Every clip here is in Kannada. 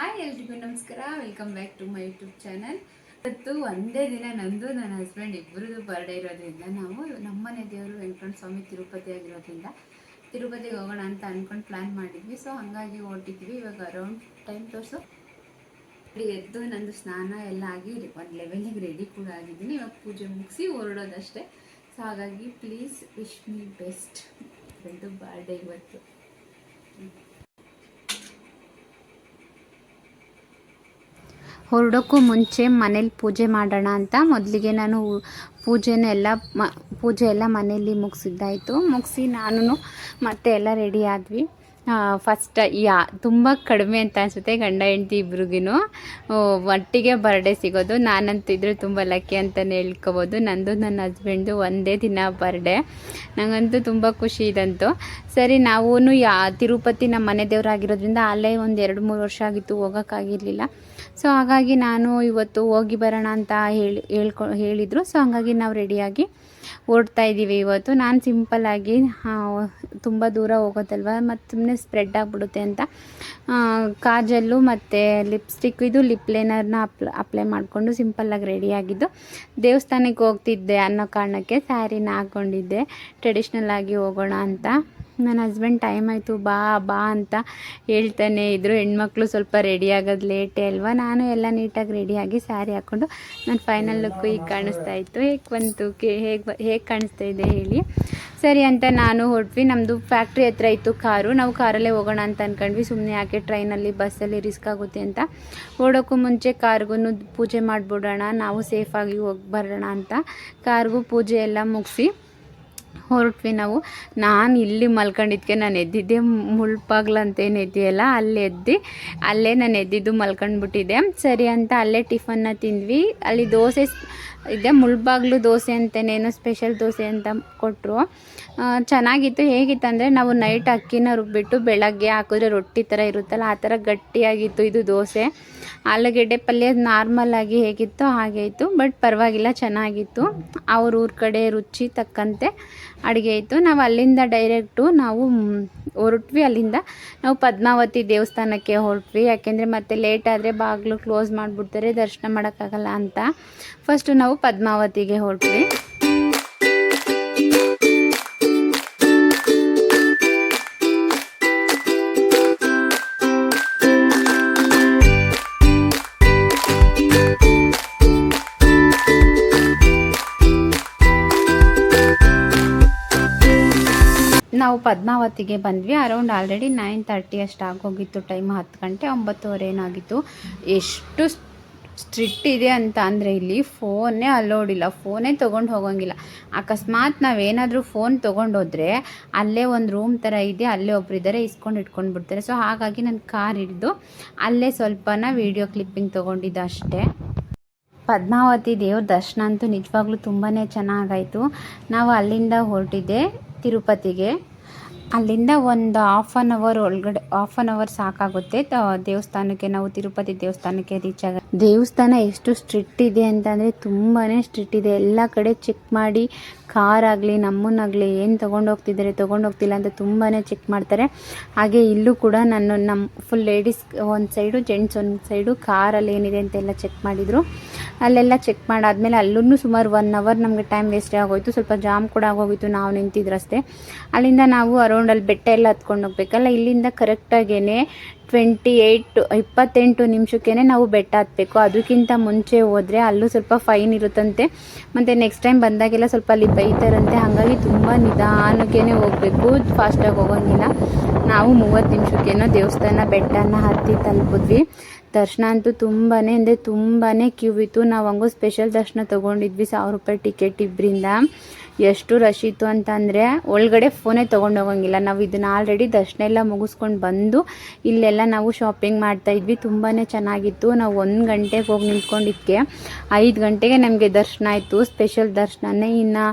ಹಾಯ್ ಎಲ್ರಿಗೂ ನಮಸ್ಕಾರ. Welcome back to my YouTube channel ಇವತ್ತು ಒಂದೇ ದಿನ ನಂದು, ನನ್ನ ಹಸ್ಬೆಂಡ್ ಇಬ್ಬರದು ಬರ್ಡೇ ಇರೋದ್ರಿಂದ ನಾವು ನಮ್ಮನೆ ದೇವರು ವೆಂಕಟ ಸ್ವಾಮಿ ತಿರುಪತಿ ಆಗಿರೋದ್ರಿಂದ ತಿರುಪತಿಗೆ ಹೋಗೋಣ ಅಂತ ಅಂದ್ಕೊಂಡು ಪ್ಲ್ಯಾನ್ ಮಾಡಿದ್ವಿ. ಸೊ ಹಾಗಾಗಿ ಹೊರಟಿದ್ವಿ. ಇವಾಗ ಅರೌಂಡ್ ಟೈಮ್ ತೋರಿಸು. ಎದ್ದು ನಂದು ಸ್ನಾನ ಎಲ್ಲ ಆಗಿ ಒಂದು ಲೆವೆಲಿಗೆ ರೆಡಿ ಕೂಡ ಆಗಿದ್ದೀನಿ. ಇವಾಗ ಪೂಜೆ ಮುಗಿಸಿ ಹೊರಡೋದಷ್ಟೇ. ಸೊ ಹಾಗಾಗಿ ಪ್ಲೀಸ್ ವಿಶ್ ಮೀ ಬೆಸ್ಟ್ ಬಂದು ಬರ್ಡೇ ಇವತ್ತು. ಹೊರಡೋಕ್ಕೂ ಮುಂಚೆ ಮನೇಲಿ ಪೂಜೆ ಮಾಡೋಣ ಅಂತ ಮೊದಲಿಗೆ ನಾನು ಪೂಜೆನೆಲ್ಲ ಮ, ಪೂಜೆ ಎಲ್ಲ ಮನೆಯಲ್ಲಿ ಮುಗಿಸಿದ್ದಾಯಿತು. ಮುಗಿಸಿ ನಾನು ಮತ್ತೆ ಎಲ್ಲ ರೆಡಿ ಆದ್ವಿ. ಫಸ್ಟ್ ಯಾ, ತುಂಬ ಕಡಿಮೆ ಅಂತ ಅನಿಸುತ್ತೆ ಗಂಡ, ಹೆಂಡತಿ ಇಬ್ರಿಗೂ ಒಟ್ಟಿಗೆ ಬರ್ಡೇ ಸಿಗೋದು. ನಾನಂತೂ ಇದ್ರೆ ತುಂಬ ಲಕ್ಕಿ ಅಂತಲೇ ಹೇಳ್ಕೋಬೋದು. ನಂದು ನನ್ನ ಹಸ್ಬೆಂಡು ಒಂದೇ ದಿನ ಬರ್ಡೇ ನನಗಂತೂ ತುಂಬ ಖುಷಿ ಇದಂತು. ಸರಿ ನಾವೂ ಯಾ, ತಿರುಪತಿ ನಮ್ಮ ಮನೆ ದೇವರಾಗಿರೋದ್ರಿಂದ ಅಲ್ಲೇ ಒಂದು ಎರಡು ಮೂರು ವರ್ಷ ಆಗಿತ್ತು, ಹೋಗೋಕ್ಕಾಗಿರಲಿಲ್ಲ. ಸೊ ಹಾಗಾಗಿ ನಾನು ಇವತ್ತು ಹೋಗಿ ಬರೋಣ ಅಂತ ಹೇಳಿ, ಹೇಳ್ಕೊ, ಹೇಳಿದರು. ಸೊ ಹಾಗಾಗಿ ನಾವು ರೆಡಿಯಾಗಿ ಓಡ್ತಾ ಇದ್ದೀವಿ ಇವತ್ತು. ನಾನು ಸಿಂಪಲ್ಲಾಗಿ ತುಂಬ ದೂರ ಹೋಗೋದಲ್ವ? ಮತ್ತು ಸುಮ್ಮನೆ ಸ್ಪ್ರೆಡ್ ಆಗಿಬಿಡುತ್ತೆ ಅಂತ. ಕಾಜಲ್ಲು ಮತ್ತು ಲಿಪ್ಸ್ಟಿಕ್, ಇದು ಲಿಪ್ ಲೈನರ್ನ ಅಪ್ಲ, ಅಪ್ಲೈ ಮಾಡಿಕೊಂಡು ಸಿಂಪಲ್ಲಾಗಿ ರೆಡಿಯಾಗಿದ್ದು ದೇವಸ್ಥಾನಕ್ಕೆ ಹೋಗ್ತಿದ್ದೆ ಅನ್ನೋ ಕಾರಣಕ್ಕೆ ಸ್ಯಾರಿನ ಹಾಕ್ಕೊಂಡಿದ್ದೆ ಟ್ರೆಡಿಷ್ನಲ್ ಆಗಿ ಹೋಗೋಣ ಅಂತ. ನನ್ನ ಹಸ್ಬೆಂಡ್ ಟೈಮ್ ಆಯಿತು, ಬಾ ಬಾ ಅಂತ ಹೇಳ್ತಾನೆ ಇದ್ದರು ಹೆಣ್ಮಕ್ಳು ಸ್ವಲ್ಪ ರೆಡಿ ಆಗೋದು ಲೇಟೇ ಅಲ್ವಾ? ನಾನು ಎಲ್ಲ ನೀಟಾಗಿ ರೆಡಿಯಾಗಿ ಸ್ಯಾರಿ ಹಾಕ್ಕೊಂಡು ನನ್ನ ಫೈನಲ್ ಲುಕ್ಕು ಈಗ ಕಾಣಿಸ್ತಾ ಇತ್ತು. ಹೇಗೆ ಬಂತು? ಕೆ, ಹೇಗೆ ಹೇಗೆ ಕಾಣಿಸ್ತಾ ಇದೆ ಹೇಳಿ. ಸರಿ ಅಂತ ನಾನು ಹೊರಟ್ವಿ. ನಮ್ಮದು ಫ್ಯಾಕ್ಟ್ರಿ ಹತ್ರ ಇತ್ತು ಕಾರು. ನಾವು ಕಾರಲ್ಲೇ ಹೋಗೋಣ ಅಂತ ಅಂದ್ಕೊಂಡ್ವಿ ಸುಮ್ಮನೆ ಯಾಕೆ ಟ್ರೈನಲ್ಲಿ ಬಸ್ಸಲ್ಲಿ ರಿಸ್ಕ್ ಆಗುತ್ತೆ ಅಂತ. ಓಡೋಕ್ಕೂ ಮುಂಚೆ ಕಾರ್ಗೂ ಪೂಜೆ ಮಾಡಿಬಿಡೋಣ. ನಾವು ಸೇಫಾಗಿ ಹೋಗಿ ಬರೋಣ ಅಂತ. ಕಾರ್ಗೂ ಪೂಜೆ ಎಲ್ಲ ಮುಗಿಸಿ. ಹೊರಟ್ವಿ ನಾವು. ನಾನು ಇಲ್ಲಿ ಮಲ್ಕೊಂಡಿದ್ಕೆ ನಾನು ಎದ್ದಿದ್ದೆ ಮುಳ್ಪಾಗ್ಲಂತೇನು ಏನಿದೆಯಲ್ಲ ಅಲ್ಲಿ ಎದ್ದು, ಅಲ್ಲೇ ನಾನು ಎದ್ದಿದ್ದು ಮಲ್ಕೊಂಡ್ಬಿಟ್ಟಿದ್ದೆ. ಸರಿ ಅಂತ ಅಲ್ಲೇ ಟಿಫನ್ನ ತಿಂದ್ವಿ. ಅಲ್ಲಿ ದೋಸೆ ಇದೆ ಮುಳ್ಬಾಗ್ಲು ದೋಸೆ ಅಂತನೇನೋ, ಸ್ಪೆಷಲ್ ದೋಸೆ ಅಂತ ಕೊಟ್ಟರು ಚೆನ್ನಾಗಿತ್ತು. ಹೇಗಿತ್ತು ಅಂದರೆ ನಾವು ನೈಟ್ ಅಕ್ಕಿನ ರುಬ್ಬಿಟ್ಟು ಬೆಳಗ್ಗೆ ಹಾಕಿದ್ರೆ ರೊಟ್ಟಿ ಥರ ಇರುತ್ತಲ್ಲ, ಆ ಥರ ಗಟ್ಟಿಯಾಗಿತ್ತು ಇದು ದೋಸೆ. ಆಲೂಗೆಡ್ಡೆ ಪಲ್ಯ ನಾರ್ಮಲ್ ಆಗಿ ಹೇಗಿತ್ತು ಹಾಗೆ ಇತ್ತು ಬಟ್ ಪರವಾಗಿಲ್ಲ, ಚೆನ್ನಾಗಿತ್ತು. ಅವ್ರ ಊರ ಕಡೆ ರುಚಿ ತಕ್ಕಂತೆ ಅಡುಗೆ ಇತ್ತು. ನಾವು ಅಲ್ಲಿಂದ ಡೈರೆಕ್ಟು ನಾವು ಹೊರಟ್ವಿ. ಅಲ್ಲಿಂದ ನಾವು ಪದ್ಮಾವತಿ ದೇವಸ್ಥಾನಕ್ಕೆ ಹೊರಟ್ವಿ. ಯಾಕೆಂದರೆ ಮತ್ತೆ ಲೇಟ್ ಆದರೆ ಬಾಗಿಲು ಕ್ಲೋಸ್ ಮಾಡಿಬಿಡ್ತಾರೆ, ದರ್ಶನ ಮಾಡೋಕ್ಕಾಗಲ್ಲ ಅಂತ. ಫಸ್ಟು ನಾವು ಪದ್ಮಾವತಿಗೆ ಹೊರಟ್ವಿ. ನಾವು ಪದ್ಮಾವತಿಗೆ ಬಂದ್ವಿ. ಅರೌಂಡ್ ಆಲ್ರೆಡಿ ನೈನ್ ತರ್ಟಿ ಅಷ್ಟು ಆಗೋಗಿತ್ತು. ಟೈಮ್ ಹತ್ತು ಗಂಟೆ ಒಂಬತ್ತುವರೆ ಏನಾಗಿತ್ತು. ಎಷ್ಟು ಸ್ಟ್ರಿಕ್ಟ್ ಇದೆ ಅಂತ ಅಂದರೆ ಇಲ್ಲಿ ಫೋನೇ ಅಲೋಡಿಲ್ಲ ಫೋನೇ ತೊಗೊಂಡು ಹೋಗೋಂಗಿಲ್ಲ. ಅಕಸ್ಮಾತ್ ನಾವೇನಾದರೂ ಫೋನ್ ತೊಗೊಂಡೋದ್ರೆ ಅಲ್ಲೇ ಒಂದು ರೂಮ್ ಥರ ಇದೆ. ಅಲ್ಲೇ ಒಬ್ರು ಇದ್ದಾರೆ ಇಸ್ಕೊಂಡು ಇಟ್ಕೊಂಡು ಬಿಡ್ತಾರೆ. ಸೊ ಹಾಗಾಗಿ ನಾನು ಕಾರ್ ಹಿಡಿದು ಅಲ್ಲೇ ಸ್ವಲ್ಪನ ವೀಡಿಯೋ ಕ್ಲಿಪ್ಪಿಂಗ್ ತೊಗೊಂಡಿದ್ದೆ ಅಷ್ಟೇ. ಪದ್ಮಾವತಿ ದೇವ್ರ ದರ್ಶನ ಅಂತೂ ನಿಜವಾಗ್ಲೂ ತುಂಬಾ ಚೆನ್ನಾಗಾಯಿತು. ನಾವು ಅಲ್ಲಿಂದ ಹೊರಟಿದ್ದೆ. ತಿರುಪತಿಗೆ. ಅಲ್ಲಿಂದ ಒಂದು ಹಾಫ್ ಆನ್ ಅವರ್ ಒಳಗಡೆ ಹಾಫ್ ಆನ್ ಅವರ್ ಸಾಕಾಗುತ್ತೆ. ದೇವಸ್ಥಾನಕ್ಕೆ ನಾವು ತಿರುಪತಿ ದೇವಸ್ಥಾನಕ್ಕೆ ರೀಚ್ ಆಗ, ದೇವಸ್ಥಾನ ಎಷ್ಟು ಸ್ಟ್ರಿಕ್ಟ್ ಇದೆ ಅಂತಂದರೆ ತುಂಬಾ ಸ್ಟ್ರಿಕ್ಟ್ ಇದೆ. ಎಲ್ಲ ಕಡೆ ಚೆಕ್ ಮಾಡಿ ಕಾರ್ ಆಗಲಿ ನಮ್ಮನ್ನಾಗಲಿ ಏನು ತೊಗೊಂಡು ಹೋಗ್ತಿದ್ದಾರೆ, ತೊಗೊಂಡು ಹೋಗ್ತಿಲ್ಲ ಅಂತ ತುಂಬಾ ಚೆಕ್ ಮಾಡ್ತಾರೆ. ಹಾಗೆ ಇಲ್ಲೂ ಕೂಡ ನಾನು ನಮ್ಮ ಫುಲ್ ಲೇಡೀಸ್ ಒಂದು ಸೈಡು ಜೆಂಟ್ಸ್ ಒಂದು ಸೈಡು ಕಾರಲ್ಲಿ ಏನಿದೆ ಅಂತೆಲ್ಲ ಚೆಕ್ ಮಾಡಿದರು. ಅಲ್ಲೆಲ್ಲ ಚೆಕ್ ಮಾಡಾದ್ಮೇಲೆ ಅಲ್ಲೂ ಸುಮಾರು ಒನ್ ಅವರ್ ನಮಗೆ ಟೈಮ್ ವೇಸ್ಟ್ ಆಗೋಯ್ತು. ಸ್ವಲ್ಪ ಜಾಮ್ ಕೂಡ ಆಗೋಗಿತ್ತು, ನಾವು ನಿಂತಿದ್ರಷ್ಟೇ. ಅಲ್ಲಿಂದ ನಾವು ಅರೌಂಡ್ ಅಲ್ಲಿ ಬೆಟ್ಟ ಎಲ್ಲ ಹತ್ಕೊಂಡು ಹೋಗ್ಬೇಕಲ್ಲ, ಇಲ್ಲಿಂದ ಕರೆಕ್ಟಾಗೇನೆ ಟ್ವೆಂಟಿ ಏಯ್ಟ್ ಇಪ್ಪತ್ತೆಂಟು ನಿಮಿಷಕ್ಕೇ ನಾವು ಬೆಟ್ಟ ಹತ್ತಬೇಕು ಅದಕ್ಕಿಂತ ಮುಂಚೆ ಹೋದರೆ ಅಲ್ಲೂ ಸ್ವಲ್ಪ ಫೈನ್ ಇರುತ್ತಂತೆ. ಮತ್ತು ನೆಕ್ಸ್ಟ್ ಟೈಮ್ ಬಂದಾಗೆಲ್ಲ ಸ್ವಲ್ಪ ಅಲ್ಲಿ ಬೈತಾರಂತೆ ಹಾಗಾಗಿ ತುಂಬ ನಿಧಾನಕ್ಕೇ ಹೋಗಬೇಕು ಫಾಸ್ಟಾಗಿ ಹೋಗೋಂಗಿಲ್ಲ. ನಾವು ಮೂವತ್ತು ನಿಮಿಷಕ್ಕೇನೋ ದೇವಸ್ಥಾನ ಬೆಟ್ಟನ ಹತ್ತಿ ತಲುಪಿದ್ವಿ. ದರ್ಶನ ಅಂತೂ ತುಂಬಾ ಅಂದರೆ ತುಂಬಾ ಕ್ಯೂ ಇತ್ತು. ನಾವು ಹಂಗೂ ಸ್ಪೆಷಲ್ ದರ್ಶನ ತೊಗೊಂಡಿದ್ವಿ, ಸಾವಿರ ರೂಪಾಯಿ ಟಿಕೆಟ್ ಇಬ್ಬರಿಂದ ಎಷ್ಟು ರಶ್ ಇತ್ತು ಅಂತಂದರೆ, ಒಳಗಡೆ ಫೋನೇ ತೊಗೊಂಡು ಹೋಗಂಗಿಲ್ಲ. ನಾವು ಇದನ್ನ ಆಲ್ರೆಡಿ ದರ್ಶನ ಎಲ್ಲ ಮುಗಿಸ್ಕೊಂಡು ಬಂದು, ಇಲ್ಲೆಲ್ಲ ನಾವು ಶಾಪಿಂಗ್ ಮಾಡ್ತಾ ಇದ್ವಿ. ತುಂಬಾ ಚೆನ್ನಾಗಿತ್ತು. ನಾವು ಒಂದು ಗಂಟೆಗೆ ಹೋಗಿ ನಿಂತ್ಕೊಂಡಿದ್ದಕ್ಕೆ ಐದು ಗಂಟೆಗೆ ನಮಗೆ ದರ್ಶನ ಆಯಿತು. ಸ್ಪೆಷಲ್ ದರ್ಶನನೇ ಇನ್ನು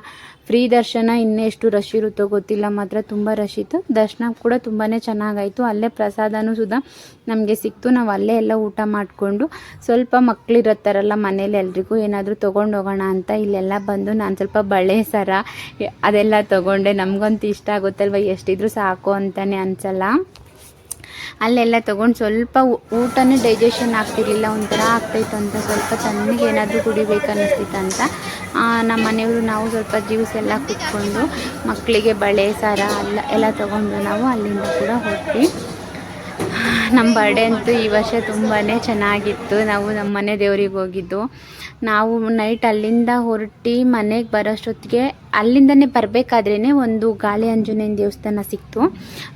ಫ್ರೀ ದರ್ಶನ ಇನ್ನೆಷ್ಟು ರಶ್ ಇರುತ್ತೋ ಗೊತ್ತಿಲ್ಲ, ಮಾತ್ರ ತುಂಬ ರಶ್ ಇತ್ತು. ದರ್ಶನ ಕೂಡ ತುಂಬಾ ಚೆನ್ನಾಗಾಯಿತು. ಅಲ್ಲೇ ಪ್ರಸಾದನೂ ಸುಧಾ ನಮಗೆ ಸಿಕ್ತು. ನಾವು ಅಲ್ಲೇ ಎಲ್ಲ ಊಟ ಮಾಡಿಕೊಂಡು ಸ್ವಲ್ಪ ಮಕ್ಕಳಿರತ್ತಾರಲ್ಲ ಮನೇಲಿ ಎಲ್ರಿಗೂ, ಏನಾದರೂ ತೊಗೊಂಡು ಹೋಗೋಣ ಅಂತ ಇಲ್ಲೆಲ್ಲ ಬಂದು ನಾನು ಸ್ವಲ್ಪ ಬಳೆ ಸರ ಅದೆಲ್ಲ ತೊಗೊಂಡೆ. ನಮಗಂತೂ ಇಷ್ಟ ಆಗುತ್ತಲ್ವ, ಎಷ್ಟಿದ್ರೂ ಸಾಕು ಅಂತಲೇ ಅನಿಸಲ್ಲ. ಅಲ್ಲೆಲ್ಲ ತೊಗೊಂಡು ಸ್ವಲ್ಪ ಊಟನೂ ಡೈಜೆಷನ್ ಆಗ್ತಿರಲಿಲ್ಲ, ಒಂಥರ ಆಗ್ತಾಯಿತ್ತು ಅಂತ ಸ್ವಲ್ಪ ತಣ್ಣಗೆ ಏನಾದರೂ ಕುಡಿಬೇಕು ಅನ್ನಿಸ್ತಿತ್ತು ಅಂತ ನಮ್ಮ ಮನೆಯವರು ನಾವು ಸ್ವಲ್ಪ ಜ್ಯೂಸ್ ಎಲ್ಲ ಕುತ್ಕೊಂಡು ಮಕ್ಕಳಿಗೆ ಬಳೆ, ಸಾರ ಅಲ್ಲ, ಎಲ್ಲ ತೊಗೊಂಡು ನಾವು. ಅಲ್ಲಿಂದ ಕೂಡ ಹೋಗ್ತೀವಿ ನಮ್ಮ ಬರ್ಡೇ ಅಂತೂ ಈ ವರ್ಷ ತುಂಬಾ ಚೆನ್ನಾಗಿತ್ತು. ನಾವು ನಮ್ಮ ಮನೆ ದೇವ್ರಿಗೆ ಹೋಗಿದ್ದು. ನಾವು ನೈಟ್ ಅಲ್ಲಿಂದ ಹೊರಟಿ ಮನೆಗೆ ಬರೋಷ್ಟೊತ್ತಿಗೆ ಅಲ್ಲಿಂದನೇ ಬರಬೇಕಾದ್ರೇ ಒಂದು ಗಾಳಿ ಆಂಜನೇಯನ ದೇವಸ್ಥಾನ ಸಿಕ್ತು.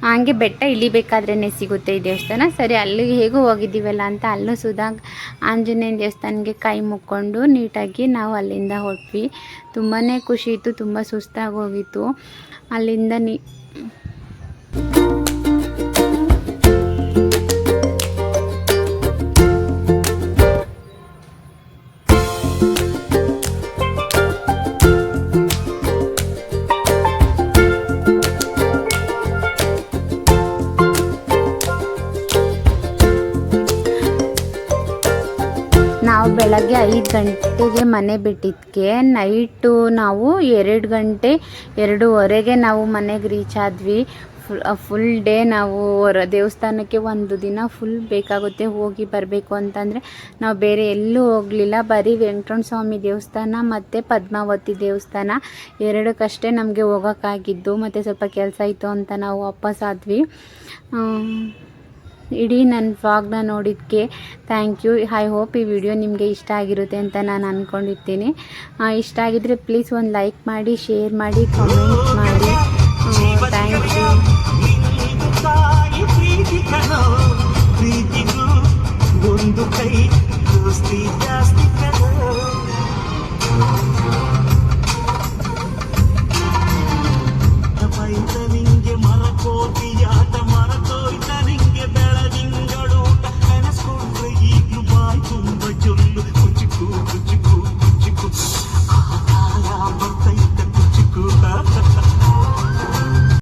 ಹಾಗೆ ಬೆಟ್ಟ ಇಳಿಬೇಕಾದ್ರೇ ಸಿಗುತ್ತೆ ಈ ದೇವಸ್ಥಾನ. ಸರಿ ಅಲ್ಲಿಗೆ ಹೇಗೂ ಹೋಗಿದ್ದೀವಲ್ಲ ಅಂತ ಅಲ್ಲೂ ಸುಧಾ ಆಂಜನೇಯನ ದೇವಸ್ಥಾನಕ್ಕೆ ಕೈ ಮುಕ್ಕೊಂಡು ನೀಟಾಗಿ ನಾವು ಅಲ್ಲಿಂದ ಹೊರಟ್ವಿ. ತುಂಬಾ ಖುಷಿ ಇತ್ತು, ತುಂಬ ಸುಸ್ತಾಗಿ ಹೋಗಿತ್ತು. ಅಲ್ಲಿಂದ ನೀ ಬೆಳಗ್ಗೆ ಐದು ಗಂಟೆಗೆ ಮನೆ ಬಿಟ್ಟಿದ್ದಕ್ಕೆ ನೈಟು ನಾವು ಎರಡು ಗಂಟೆ, ಎರಡೂವರೆಗೆ ನಾವು ಮನೆಗೆ ರೀಚ್ ಆದ್ವಿ. ಫುಲ್ ಡೇ ನಾವು ಹೊರ, ದೇವಸ್ಥಾನಕ್ಕೆ ಒಂದು ದಿನ ಫುಲ್ ಬೇಕಾಗುತ್ತೆ ಹೋಗಿ ಬರಬೇಕು ಅಂತಂದರೆ ನಾವು ಬೇರೆ ಎಲ್ಲೂ ಹೋಗಲಿಲ್ಲ. ಬರೀ ವೆಂಕಟರಮಣ ಸ್ವಾಮಿ ದೇವಸ್ಥಾನ ಮತ್ತು ಪದ್ಮಾವತಿ ದೇವಸ್ಥಾನ. ಎರಡಕ್ಕಷ್ಟೇ ನಮಗೆ ಹೋಗೋಕ್ಕಾಗಿದ್ದು, ಮತ್ತು ಸ್ವಲ್ಪ ಕೆಲಸ ಇತ್ತು ಅಂತ ನಾವು ವಾಪಸ್ ಆದ್ವಿ. ಇಡೀ ನನ್ನ ವ್ಲಾಗ್ನ ನೋಡಿದ್ದಕ್ಕೆ ಥ್ಯಾಂಕ್ ಯು ಐ ಹೋಪ್ ಈ ವಿಡಿಯೋ ನಿಮಗೆ ಇಷ್ಟ ಆಗಿರುತ್ತೆ ಅಂತ ನಾನು ಅಂದ್ಕೊಂಡಿರ್ತೀನಿ ಇಷ್ಟ ಆಗಿದ್ದರೆ ಪ್ಲೀಸ್ ಒಂದು ಲೈಕ್ ಮಾಡಿ ಶೇರ್ ಮಾಡಿ ಕಾಮೆಂಟ್ ಮಾಡಿ. Thank you